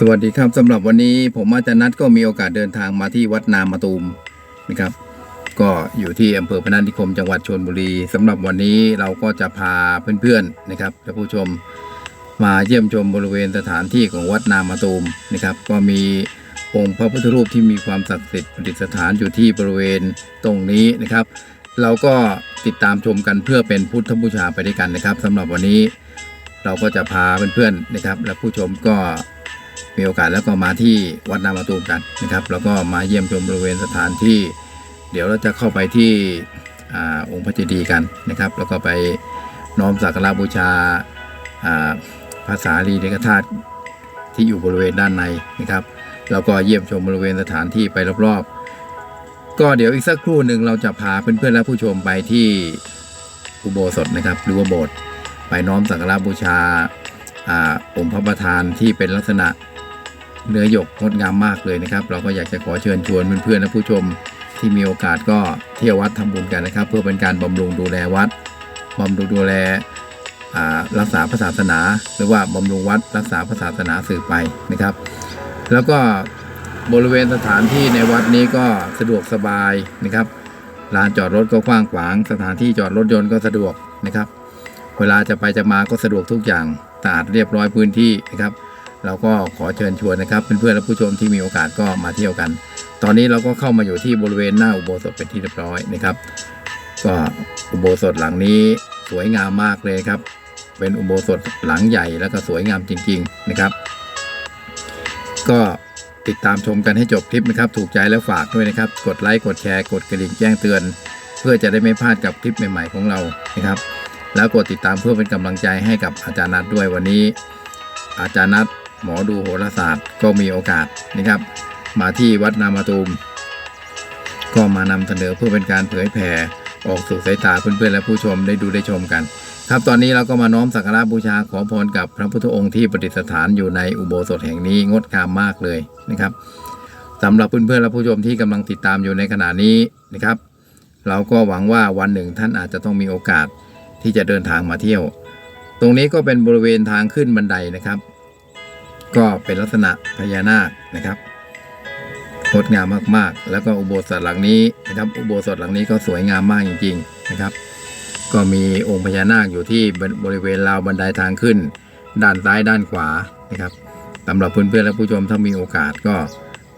สวัสดีครับสำหรับวันนี้ผมอาจารย์นัทก็มีโอกาสเดินทางมาที่วัดนามะตูมนะครับ ก็อยู่ที่อำเภอพนัสนิคมจังหวัดชลบุรีสำหรับวันนี้เราก็จะพาเพื่อนๆนะครับและผู้ชมมาเยี่ยมชมบริเวณสถานที่ของวัดนามะตูมนะครับ ก็มีองค์พระพุทธรูปที่มีความศักดิ์สิทธิ์ประดิษฐานอยู่ที่บริเวณตรงนี้นะครับ เราก็ติดตามชมกันเพื่อเป็นพุทธบูชาไปด้วยกันนะครับสำหรับวันนี้เราก็จะพาเพื่อนๆนะครับ และผู้ชมก็ มีโอกาสแล้วก็มาที่วัดนามะตูมกันนะครับ แล้วก็มาเยี่ยมชมบริเวณสถานที่ เดี๋ยวเราจะเข้าไปที่อองค์พระเจดีย์กันนะครับ แล้วก็ไปน้อมสักการะบูชาภาษาลีเดกธาตุที่อยู่บริเวณด้านในนะครับ แล้วก็เยี่ยมชมบริเวณสถานที่ไปรอบๆ ก็เดี๋ยวอีกสักครู่หนึ่งเราจะพาเพื่อนๆและผู้ชมไปที่อุโบสถนะครับหรือว่าโบสถ์ไปน้อมสักการะบูชาองค์พระประธานที่เป็นลักษณะ เนื้อหยกงดงามมากเลยนะครับ เราก็อยากจะขอเชิญชวนเพื่อนๆและผู้ชมที่มีโอกาสก็เที่ยววัดทำบุญกันนะครับ เพื่อเป็นการบำรุงดูแลวัดบำรุงดูแลรักษาศาสนา หรือว่าบำรุงวัดรักษาศาสนาสืบไปนะครับ แล้วก็บริเวณสถานที่ในวัดนี้ก็สะดวกสบายนะครับลานจอดรถก็กว้างขวาง สถานที่จอดรถยนต์ก็สะดวกนะครับ เวลาจะไปจะมาก็สะดวกทุกอย่างสะอาดเรียบร้อยพื้นที่นะครับ เราก็ขอเชิญชวนนะครับเพื่อนๆและผู้ชมที่มีโอกาสก็มาเที่ยวกัน ตอนนี้เราก็เข้ามาอยู่ที่บริเวณหน้าอุโบสถเป็นที่เรียบร้อยนะครับ ก็อุโบสถหลังนี้สวยงามมากเลยครับ เป็นอุโบสถหลังใหญ่แล้วก็สวยงามจริง ๆนะครับ ก็ติดตามชมกันให้จบคลิปนะครับ ถูกใจแล้วฝากด้วยนะครับ กดไลค์กดแชร์กดกระดิ่งแจ้งเตือน เพื่อจะได้ไม่พลาดกับคลิปใหม่ๆของเรานะครับแล้วกดติดตามเพื่อเป็นกำลังใจให้กับอาจารย์นัทด้วยวันนี้ อาจารย์นัท หมอดูโหราศาสตร์ก็มีโอกาสนะครับ มาที่วัดนามาตูม ก็มานำเสนอเพื่อเป็นการเผยแผ่ออกสู่สายตาเพื่อนๆและผู้ชมได้ดูได้ชมกัน ครับตอนนี้เราก็มาน้อมสักการะบูชาขอพรกับพระพุทธองค์ที่ประดิษฐานอยู่ในอุโบสถแห่งนี้งดงามมากเลยนะครับสำหรับเพื่อนๆและผู้ชมที่กำลังติดตามอยู่ในขณะนี้นะครับ เราก็หวังว่าวันหนึ่งท่านอาจจะต้องมีโอกาสที่จะเดินทางมาเที่ยว ตรงนี้ก็เป็นบริเวณทางขึ้นบันไดนะครับ ก็เป็นลักษณะพญานาคนะครับงดงามมากๆ แล้วก็อุโบสถหลังนี้นะครับ อุโบสถหลังนี้ก็สวยงามมากจริง ๆนะครับ ก็มีองค์พญานาคอยู่ที่บริเวณราวบันไดทางขึ้น ด้านซ้ายด้านขวานะครับสำหรับเพื่อนๆและผู้ชมถ้ามีโอกาสก็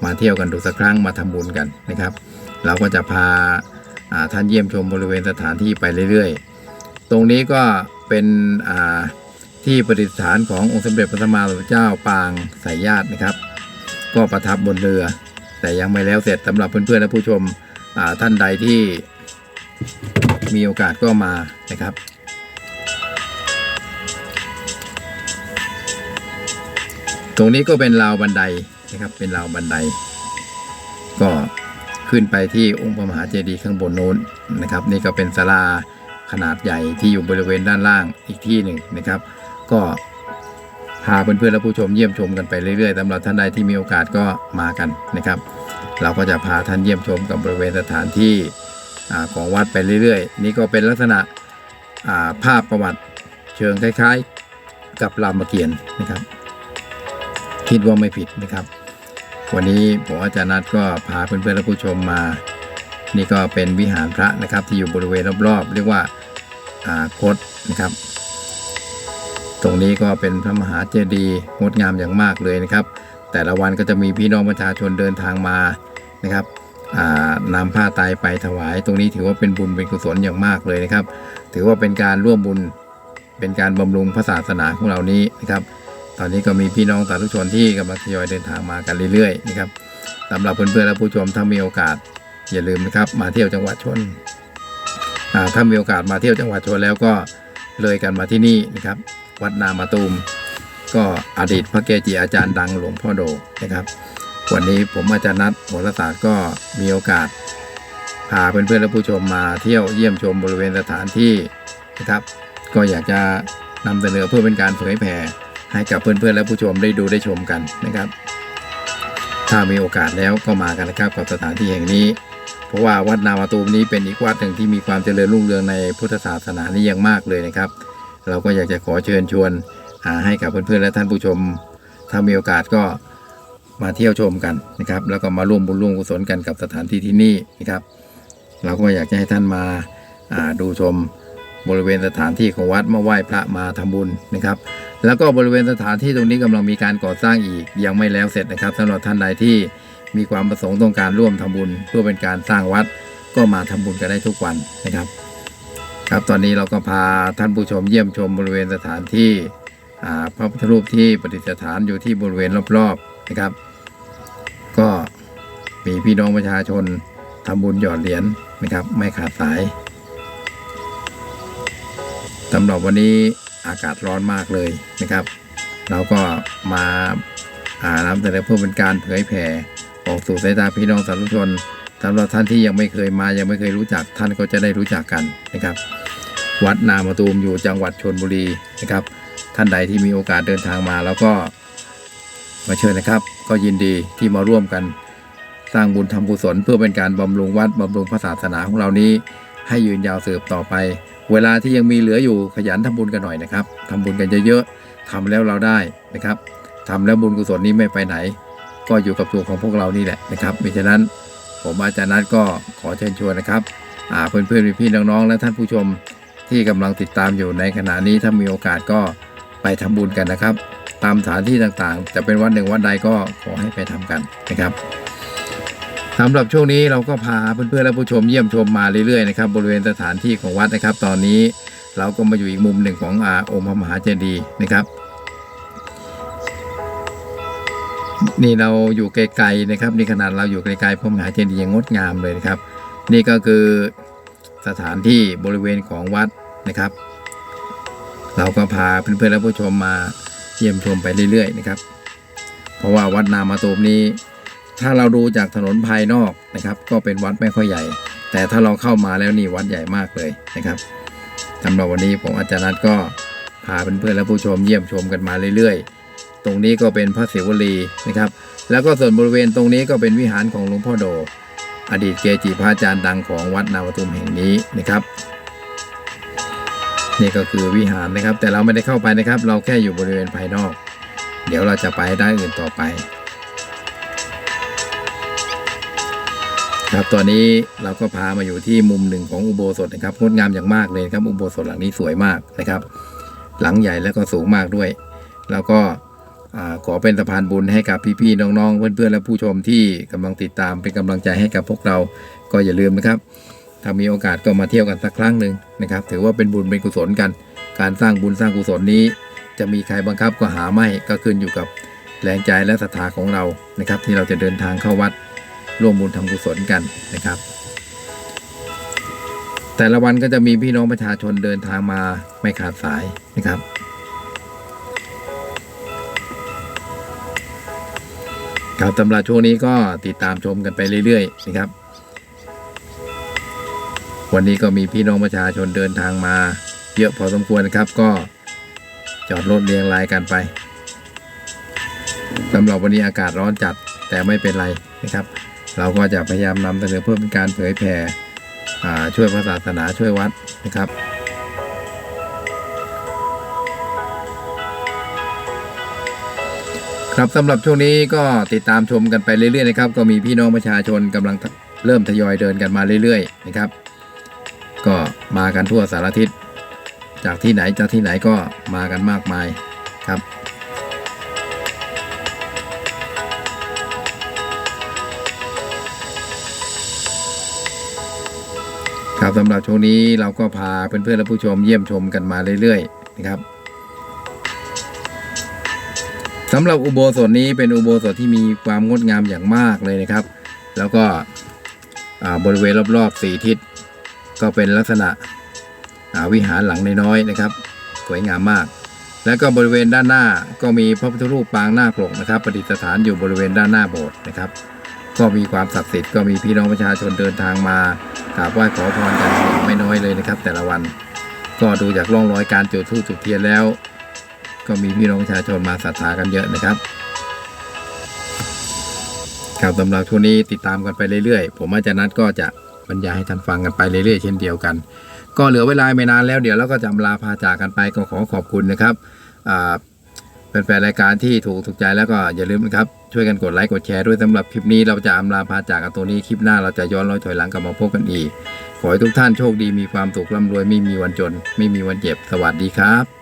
มาเที่ยวกันดูสักครั้งมาทำบุญกันนะครับ เราก็จะพาาท่านเยี่ยมชมบริเวณสถานที่ไปเรื่อยๆ ตรงนี้ก็เป็นอ่า ที่ประดิษฐานขององค์สมเด็จพระสัมมาสัมพุทธเจ้าปางสายญาตินะครับ ก็ประทับบนเรือ แต่ยังไม่แล้วเสร็จสำหรับเพื่อนๆและผู้ชมท่านใดที่มีโอกาสก็มานะครับ ตรงนี้ก็เป็นราวบันไดนะครับ เป็นราวบันได ก็ขึ้นไปที่องค์พระมหาเจดีย์ข้างบนโน้นนะครับ นี่ก็เป็นศาลาขนาดใหญ่ที่อยู่บริเวณด้านล่างอีกที่หนึ่งนะครับ ก็พาเพื่อนๆและผู้ชมเยี่ยมชมกันไปเรื่อยๆสำหรับท่านใดที่มีโอกาสก็มากันนะครับ เราก็จะพาท่านเยี่ยมชมกับบริเวณสถานที่ของวัดไปเรื่อยๆ นี่ก็เป็นลักษณะาภาพประวัติเชิงคล้ายๆ กับรามเกียรตินะครับ คิดว่าไม่ผิดนะครับ วันนี้ผมอาจารย์นัทก็พาเพื่อนๆและผู้ชมมา นี่ก็เป็นวิหารพระนะครับที่อยู่บริเวณรอบๆ เรียกว่าอ่าคดนะครับ ตรงนี้ก็เป็นพระมหาเจดีย์งดงามอย่างมากเลยนะครับ แต่ละวันก็จะมีพี่น้องประชาชนเดินทางมานะครับนำผ้าไตรไปถวาย ตรงนี้ถือว่าเป็นบุญเป็นกุศลอย่างมากเลยนะครับ ถือว่าเป็นการร่วมบุญเป็นการบำรุงพระศาสนาของเรานี้นะครับ ตอนนี้ก็มีพี่น้องสาธุชนที่กำลังทยอยเดินทางมากันเรื่อยๆนะครับสำหรับเพื่อนๆและผู้ชมถ้ามีโอกาสอย่าลืมนะครับ มาเที่ยวจังหวัดชนถ้ามีโอกาสมาเที่ยวจังหวัดชนแล้วก็เลยกันมาที่นี่นะครับ วัดนามาตูม ก็อดีตพระเกจิอาจารย์ดังหลวงพ่อโดนะครับ วันนี้ผมอาจารย์นัทโหราศาสตร์ก็มีโอกาสพาเพื่อนๆและผู้ชมมาเที่ยวเยี่ยมชมบริเวณสถานที่นะครับ ก็อยากจะนำเสนอเพื่อเป็นการเผยแผ่ให้กับเพื่อนๆและผู้ชมได้ดูได้ชมกันนะครับ ถ้ามีโอกาสแล้วก็มากันนะครับกับสถานที่แห่งนี้ เพราะว่าวัดนามาตูมนี้เป็นอีกวัดหนึ่งที่มีความเจริญรุ่งเรืองในพุทธศาสนานี้อย่างมากเลยนะครับ เราก็อยากจะขอเชิญชวนให้กับเพื่อนๆและท่านผู้ชม ถ้ามีโอกาสก็มาเที่ยวชมกันนะครับ แล้วก็มาร่วมบุญร่วมกุศลกันกับสถานที่ที่นี่นะครับ เราก็อยากจะให้ท่านมาาดูชมบริเวณสถานที่ของวัดมาไหว้พระมาทำบุญนะครับ แล้วก็บริเวณสถานที่ตรงนี้กำลังมีการก่อสร้างอีกยังไม่แล้วเสร็จนะครับสำหรับท่านใดที่มีความประสงค์ต้องการร่วมทำบุญ เพื่อเป็นการสร้างวัดก็มาทำบุญกันได้ทุกวันนะครับ ครับตอนนี้เราก็พาท่านผู้ชมเยี่ยมชมบริเวณสถานที่พระพุทธรูปที่ประดิษฐานอยู่ที่บริเวณรอบๆนะครับ ก็มีพี่น้องประชาชนทำบุญหยอดเหรียญนะครับ ไม่ขาดสายสำหรับวันนี้อากาศร้อนมากเลยนะครับ เราก็มาอานำเสนอเพื่อเป็นการเผยแผ่ออกสู่สายตาพี่น้องสาธุชน สำหรับท่านที่ยังไม่เคยมายังไม่เคยรู้จักท่านก็จะได้รู้จักกันนะครับ วัดนามะตูมอยู่จังหวัดชนบุรีนะครับ ท่านใดที่มีโอกาสเดินทางมาแล้วก็มาเชิญนะครับ ก็ยินดีที่มาร่วมกัน สร้างบุญทำกุศลเพื่อเป็นการบำรุงวัดบำรุงพระศาสนาของเรานี้ ให้ยืนยาวสืบต่อไป เวลาที่ยังมีเหลืออยู่ขยันทำบุญกันหน่อยนะครับทำบุญกันเยอะๆทำแล้วเราได้นะครับทำแล้วบุญกุศลนี้ไม่ไปไหน ก็อยู่กับตัวของพวกเรานี่แหละนะครับมิฉะนั้น ผมอาจารย์นัทก็ขอเชิญชวนนะครับอ่าเพื่อนๆพี่ๆน้องๆ และท่านผู้ชมที่กำลังติดตามอยู่ในขณะนี้ถ้ามีโอกาสก็ไปทำบุญกันนะครับ ตามสถานที่ต่างๆ จะเป็นวัดหนึ่งวัดใดก็ขอให้ไปทำกันนะครับสำหรับช่วงนี้เราก็พาเพื่อนๆและผู้ชมเยี่ยมชมมาเรื่อยๆนะครับบริเวณสถานที่ของวัดนะครับ ตอนนี้เราก็มาอยู่อีกมุมหนึ่งของอาองค์พระมหาเจดีย์นะครับ นี่เราอยู่ไกลๆนะครับนี่ขนาดเราอยู่ไกลๆพระมหาเจดีย์ยังงดงามเลยนะครับ นี่ก็คือสถานที่บริเวณของวัดนะครับ เราก็พาเพื่อนๆและผู้ชมมาเยี่ยมชมไปเรื่อยๆนะครับ เพราะว่าวัดนามาตูมนี้ ถ้าเราดูจากถนนภายนอกนะครับ ก็เป็นวัดไม่ค่อยใหญ่ แต่ถ้าเราเข้ามาแล้วนี่วัดใหญ่มากเลยนะครับสำหรับวันนี้ผมอาจารย์นัทก็พาเพื่อนๆและผู้ชมเยี่ยมชมกันมาเรื่อยๆ รงนี้ก็เป็นพระศิวลีนะครับ แล้วก็ส่วนบริเวณตรงนี้ก็เป็นวิหารของหลวงพ่อโด อดีตเกจิพระอาจารย์ดังของวัดนาวทุมแห่งนี้นะครับ นี่ก็คือวิหารนะครับ แต่เราไม่ได้เข้าไปนะครับ เราแค่อยู่บริเวณภายนอก เดี๋ยวเราจะไปด้านอื่นต่อไป ครับตอนนี้เราก็พามาอยู่ที่มุมหนึ่งของอุโบสถนะครับงดงามอย่างมากเลยครับ อุโบสถหลังนี้สวยมากนะครับ หลังใหญ่แล้วก็สูงมากด้วย แล้วก็ ขอเป็นสะพานบุญให้กับพี่ๆน้องๆ เพื่อนๆและผู้ชมที่กำลังติดตามเป็นกำลังใจให้กับพวกเราก็อย่าลืมนะครับ ถ้ามีโอกาสก็มาเที่ยวกันสักครั้งหนึ่งนะครับ ถือว่าเป็นบุญเป็นกุศลกัน การสร้างบุญสร้างกุศลนี้ จะมีใครบังคับก็หาไม่ก็ขึ้นอยู่กับแรงใจและศรัทธาของเรานะครับ ที่เราจะเดินทางเข้าวัดร่วมบุญทำกุศลกันนะครับ แต่ละวันก็จะมีพี่น้องประชาชนเดินทางมาไม่ขาดสายนะครับ ครับตำราช่วงนี้ก็ติดตามชมกันไปเรื่อยๆนะครับ วันนี้ก็มีพี่น้องประชาชนเดินทางมา เยอะพอสมควรนะครับ ก็จอดรถเรียงรายกันไปสำหรับวันนี้อากาศร้อนจัดแต่ไม่เป็นไรนะครับ เราก็จะพยายามนำเสนอเพื่อเป็นการเผยแผ่อ่ช่วยพระศาสนาช่วยวัดนะครับ ครับสำหรับช่วงนี้ก็ติดตามชมกันไปเรื่อยๆนะครับ ก็มีพี่น้องประชาชนกำลังเริ่มทยอยเดินกันมาเรื่อยๆนะครับ ก็มากันทั่วสารทิศจากที่ไหนจากที่ไหนก็มากันมากมายครับครับสำหรับช่วงนี้เราก็พาเพื่อนๆและผู้ชมเยี่ยมชมกันมาเรื่อยๆนะครับ สำหรับอุโบสถนี้เป็นอุโบสถที่มีความงดงามอย่างมากเลยนะครับ แล้วก็อ่าบริเวณรอบๆสี่ทิศ ก็เป็นลักษณะอ่าวิหารหลังน้อยๆนะครับ สวยงามมาก แล้วก็บริเวณด้านหน้าก็มีพระพุทธรูปปางหน้าปกนะครับประดิษฐานอยู่บริเวณด้านหน้าโบสถ์นะครับ ก็มีความศักดิ์สิทธิ์ก็มีพี่น้องประชาชนเดินทางมากราบไหว้ขอพรกันไม่น้อยเลยนะครับ แต่ละวัน ก็ดูจากร่องรอยการจุดธูปจุดเทียนแล้ว ก็มีพี่น้องประชาชนมาศรัทธากันเยอะนะครับครับสำหรับช่วงนี้ติดตามกันไปเรื่อยๆ ผมอาจารย์นัทก็จะบรรยายให้ท่านฟังกันไปเรื่อยๆ เช่นเดียวกัน ก็เหลือเวลาไม่นานแล้วเดี๋ยวเราก็จะอำลาพาจากกันไปก็ขอขอบคุณนะครับอ่าแฟนรายการที่ถูกถูกใจแล้วก็อย่าลืมนะครับ ช่วยกันกดไลค์กดแชร์ด้วยสำหรับคลิปนี้เราจะอำลาพาจากกันตัวนี้คลิปหน้าเราจะย้อนรอยถอยหลังกลับมาพบกันอีก ขอให้ทุกท่านโชคดีมีความสุขร่ำรวยไม่มีวันจน ไม่มีวันเจ็บสวัสดีครับ